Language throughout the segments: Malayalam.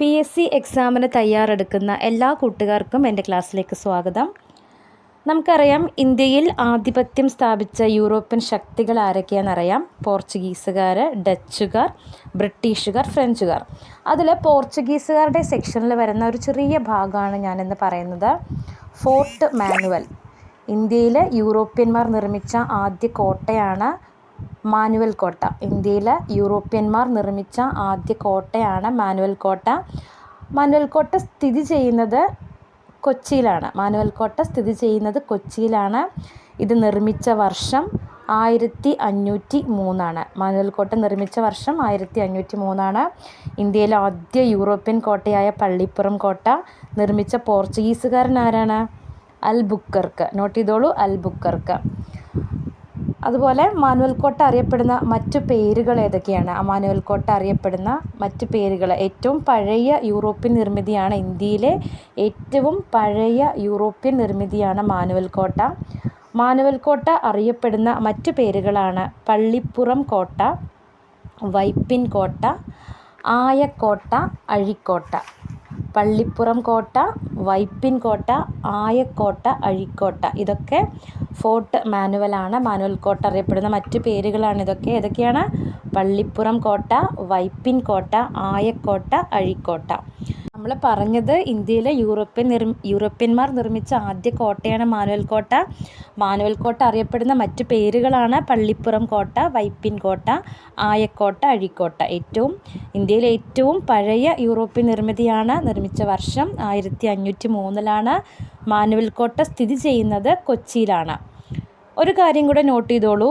പി എസ് സി എക്സാമിന് തയ്യാറെടുക്കുന്ന എല്ലാ കൂട്ടുകാർക്കും എന്റെ ക്ലാസ്സിലേക്ക് സ്വാഗതം. നമുക്കറിയാം ഇന്ത്യയിൽ ആധിപത്യം സ്ഥാപിച്ച യൂറോപ്യൻ ശക്തികൾ ആരൊക്കെയാണെന്നറിയാം പോർച്ചുഗീസുകാർ ഡച്ചുകാർ ബ്രിട്ടീഷുകാർ ഫ്രഞ്ചുകാർ. അതിൽ പോർച്ചുഗീസുകാരുടെ സെക്ഷനിൽ വരുന്ന ഒരു ചെറിയ ഭാഗമാണ് ഞാനിന്ന് പറയുന്നത്. Fort Manuel. ഇന്ത്യയിൽ യൂറോപ്യന്മാർ നിർമ്മിച്ച ആദ്യ കോട്ടയാണ് മാനുവൽ കോട്ട. ഇന്ത്യയിലെ യൂറോപ്യന്മാർ നിർമ്മിച്ച ആദ്യ കോട്ടയാണ് മാനുവൽ കോട്ട. മാനുവൽ കോട്ട സ്ഥിതി ചെയ്യുന്നത് കൊച്ചിയിലാണ്. മാനുവൽ കോട്ട സ്ഥിതി ചെയ്യുന്നത് കൊച്ചിയിലാണ്. ഇത് നിർമ്മിച്ച വർഷം ആയിരത്തി അഞ്ഞൂറ്റി മൂന്നാണ് മാനുവൽ കോട്ട നിർമ്മിച്ച വർഷം ആയിരത്തി അഞ്ഞൂറ്റി മൂന്നാണ് ഇന്ത്യയിലെ ആദ്യ യൂറോപ്യൻ കോട്ടയായ പള്ളിപ്പുറം കോട്ട. നിർമ്മിച്ച പോർച്ചുഗീസുകാരൻ ആരാണ്? അൽ ബുക്കർക്ക് നോട്ട് ചെയ്തോളൂ അൽ ബുക്കർക്ക് അതുപോലെ മാനുവൽ കോട്ട അറിയപ്പെടുന്ന മറ്റു പേരുകൾ ഏതൊക്കെയാണ്? ആ മാനുവൽ കോട്ട അറിയപ്പെടുന്ന മറ്റു പേരുകൾ. ഏറ്റവും പഴയ യൂറോപ്യൻ നിർമ്മിതിയാണ് ഇന്ത്യയിലെ ഏറ്റവും പഴയ യൂറോപ്യൻ നിർമ്മിതിയാണ് മാനുവൽ കോട്ട. മാനുവൽ കോട്ട അറിയപ്പെടുന്ന മറ്റു പേരുകളാണ് പള്ളിപ്പുറം കോട്ട വൈപ്പിൻ കോട്ട ആയക്കോട്ട അഴിക്കോട്ട. പള്ളിപ്പുറം കോട്ട വൈപ്പിൻ കോട്ട ആയക്കോട്ട അഴിക്കോട്ട. ഇതൊക്കെ ഫോർട്ട് മാനുവലാണ്. മാനുവൽ കോട്ട അറിയപ്പെടുന്ന മറ്റ് പേരുകളാണ് ഇതൊക്കെ. ഏതൊക്കെയാണ്? പള്ളിപ്പുറം കോട്ട വൈപ്പിൻ കോട്ട ആയക്കോട്ട അഴിക്കോട്ട. നമ്മൾ പറഞ്ഞത് ഇന്ത്യയിലെ യൂറോപ്യൻ നിർ യൂറോപ്യന്മാർ നിർമ്മിച്ച ആദ്യ കോട്ടയാണ് മാനുവൽ കോട്ട. മാനുവൽ കോട്ട അറിയപ്പെടുന്ന മറ്റ് പേരുകളാണ് പള്ളിപ്പുറം കോട്ട വൈപ്പിൻ കോട്ട ആയക്കോട്ട അഴിക്കോട്ട. ഏറ്റവും ഇന്ത്യയിലെ ഏറ്റവും പഴയ യൂറോപ്യൻ നിർമ്മിതിയാണ് നിർമ്മിച്ച വർഷം ആയിരത്തി അഞ്ഞൂറ്റി മൂന്നിലാണ് മാനുവൽ കോട്ട സ്ഥിതി ചെയ്യുന്നത് കൊച്ചിയിലാണ്. ഒരു കാര്യം കൂടെ നോട്ട് ചെയ്തോളൂ.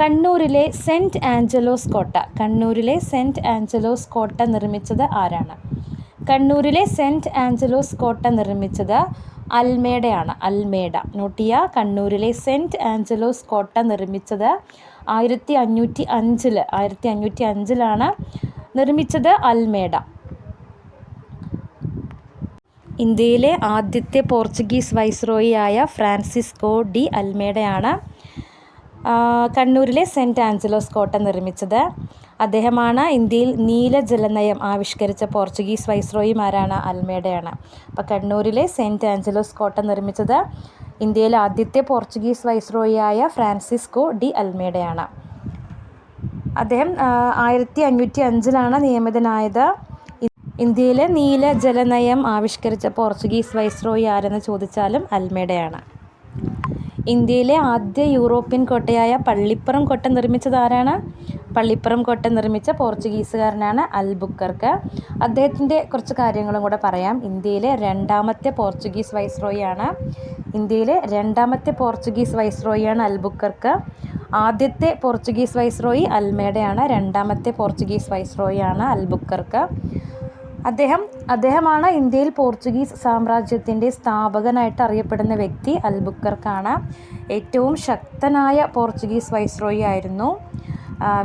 കണ്ണൂരിലെ സെന്റ് ആഞ്ചലോസ് കോട്ട. കണ്ണൂരിലെ സെന്റ് ആഞ്ചലോസ് കോട്ട നിർമ്മിച്ചത് ആരാണ്? കണ്ണൂരിലെ സെന്റ് ആഞ്ചലോസ് കോട്ട നിർമ്മിച്ചത് അൽമേഡയാണ് അൽമേഡ. നോട്ടിയ കണ്ണൂരിലെ സെന്റ് ആഞ്ചലോസ് കോട്ട നിർമ്മിച്ചത് ആയിരത്തി അഞ്ഞൂറ്റി അഞ്ചിൽ ആയിരത്തി അഞ്ഞൂറ്റി അഞ്ചിലാണ് നിർമ്മിച്ചത് അൽമേഡ. ഇന്ത്യയിലെ ആദ്യത്തെ പോർച്ചുഗീസ് വൈസ്രോയിയായ ഫ്രാൻസിസ്കോ ഡി അൽമേഡയാണ് കണ്ണൂരിലെ സെന്റ് ആഞ്ചലോസ് കോട്ട നിർമ്മിച്ചത്. അദ്ദേഹമാണ് ഇന്ത്യയിൽ നീല ജലനയം ആവിഷ്കരിച്ച പോർച്ചുഗീസ് വൈസ്രോയിമാരാണ് അൽമേഡയാണ്. അപ്പോൾ കണ്ണൂരിലെ സെന്റ് ആഞ്ചലോസ് കോട്ട നിർമ്മിച്ചത് ഇന്ത്യയിലെ ആദ്യത്തെ പോർച്ചുഗീസ് വൈസ്രോയിയായ ഫ്രാൻസിസ്കോ ഡി അൽമേഡയാണ്. അദ്ദേഹം ആയിരത്തി അഞ്ഞൂറ്റി അഞ്ചിലാണ് നിയമിതനായത്. ഇന്ത്യയിലെ നീല ജലനയം ആവിഷ്കരിച്ച പോർച്ചുഗീസ് വൈസ്രോയി ആരെന്ന് ചോദിച്ചാലും അൽമേഡയാണ്. ഇന്ത്യയിലെ ആദ്യ യൂറോപ്യൻ കോട്ടയായ പള്ളിപ്പുറം കോട്ട നിർമ്മിച്ചത് ആരാണ്? പള്ളിപ്പുറം കോട്ട നിർമ്മിച്ച പോർച്ചുഗീസുകാരനാണ് അൽബുക്കർക്ക് അദ്ദേഹത്തിന്റെ കുറച്ച് കാര്യങ്ങളും കൂടെ പറയാം. ഇന്ത്യയിലെ രണ്ടാമത്തെ പോർച്ചുഗീസ് വൈസ്രോയിയാണ്. ഇന്ത്യയിലെ രണ്ടാമത്തെ പോർച്ചുഗീസ് വൈസ്രോയിയാണ് അൽബുക്കർക്ക് ആദ്യത്തെ പോർച്ചുഗീസ് വൈസ്രോയി അൽമേഡയാണ്. രണ്ടാമത്തെ പോർച്ചുഗീസ് വൈസ്രോയിയാണ് അൽബുക്കർക്ക് അദ്ദേഹം അദ്ദേഹമാണ് ഇന്ത്യയിൽ പോർച്ചുഗീസ് സാമ്രാജ്യത്തിന്റെ സ്ഥാപകനായിട്ട് അറിയപ്പെടുന്ന വ്യക്തി. അൽബുക്കർക്കാണ് ഏറ്റവും ശക്തനായ പോർച്ചുഗീസ് വൈസ്രോയി ആയിരുന്നു.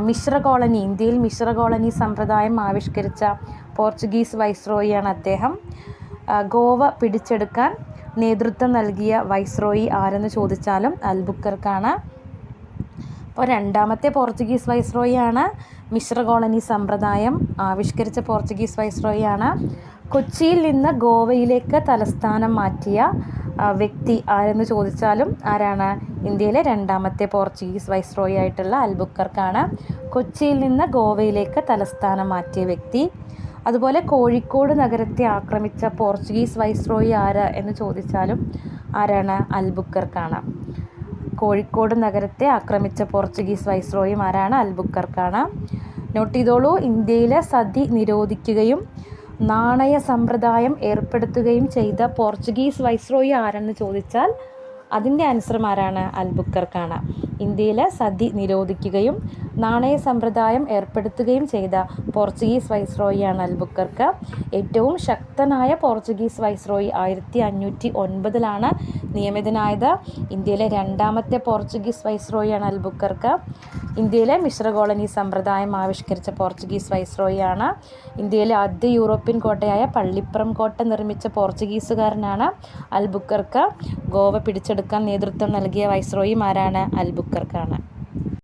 മിശ്ര കോളനി ഇന്ത്യയിൽ മിശ്ര കോളനി സമ്പ്രദായം ആവിഷ്കരിച്ച പോർച്ചുഗീസ് വൈസ്രോയിയാണ് അദ്ദേഹം. ഗോവ പിടിച്ചെടുക്കാൻ നേതൃത്വം നൽകിയ വൈസ്രോയി ആരെന്ന് ചോദിച്ചാലും അൽബുക്കർക്കാണ്. അപ്പോൾ രണ്ടാമത്തെ പോർച്ചുഗീസ് വൈസ്രോയിയാണ് മിശ്ര കോളനി സമ്പ്രദായം ആവിഷ്കരിച്ച പോർച്ചുഗീസ് വൈസ്രോയിയാണ് കൊച്ചിയിൽ നിന്ന് ഗോവയിലേക്ക് തലസ്ഥാനം മാറ്റിയ വ്യക്തി ആരെന്ന് ചോദിച്ചാലും ആരാണ് ഇന്ത്യയിലെ രണ്ടാമത്തെ പോർച്ചുഗീസ് വൈസ്രോയി ആയിട്ടുള്ള അൽബുക്കർക്കാണ്. കൊച്ചിയിൽ നിന്ന് ഗോവയിലേക്ക് തലസ്ഥാനം മാറ്റിയ വ്യക്തി. അതുപോലെ കോഴിക്കോട് നഗരത്തെ ആക്രമിച്ച പോർച്ചുഗീസ് വൈസ്രോയി ആര് എന്ന് ചോദിച്ചാലും ആരാണ്? അൽബുക്കർക്കാണ്. കോഴിക്കോട് നഗരത്തെ ആക്രമിച്ച പോർച്ചുഗീസ് വൈസ്രോയും ആരാണ്? അൽബുക്കർക്കാണ്. നോട്ട് ചെയ്തോളൂ ഇന്ത്യയിലെ സതി നിരോധിക്കുകയും നാണയ സമ്പ്രദായം ഏർപ്പെടുത്തുകയും ചെയ്ത പോർച്ചുഗീസ് വൈസ്രോയി ആരെന്ന് ചോദിച്ചാൽ അതിന്റെ ആൻസറും ആരാണ്? അൽബുക്കർക്കാണ്. ഇന്ത്യയിലെ സതി നിരോധിക്കുകയും നാണയ സമ്പ്രദായം ഏർപ്പെടുത്തുകയും ചെയ്ത പോർച്ചുഗീസ് വൈസ്രോയിയാണ് അൽബുക്കർക്ക്. ഏറ്റവും ശക്തനായ പോർച്ചുഗീസ് വൈസ്രോയി ആയിരത്തി അഞ്ഞൂറ്റി ഒൻപതിലാണ് നിയമിതനായത്. ഇന്ത്യയിലെ രണ്ടാമത്തെ പോർച്ചുഗീസ് വൈസ്രോയിയാണ് അൽബുക്കർക്ക്. ഇന്ത്യയിലെ മിശ്ര കോളനി സമ്പ്രദായം ആവിഷ്കരിച്ച പോർച്ചുഗീസ് വൈസ്രോയിയാണ്. ഇന്ത്യയിലെ ആദ്യ യൂറോപ്യൻ കോട്ടയായ പള്ളിപ്പുറം കോട്ട നിർമ്മിച്ച പോർച്ചുഗീസുകാരനാണ് അൽബുക്കർക്ക്. ഗോവ പിടിച്ചെടുക്കാൻ നേതൃത്വം നൽകിയ വൈസ്രോയിമാരാണ് അൽബുക്കർക്കാണ്.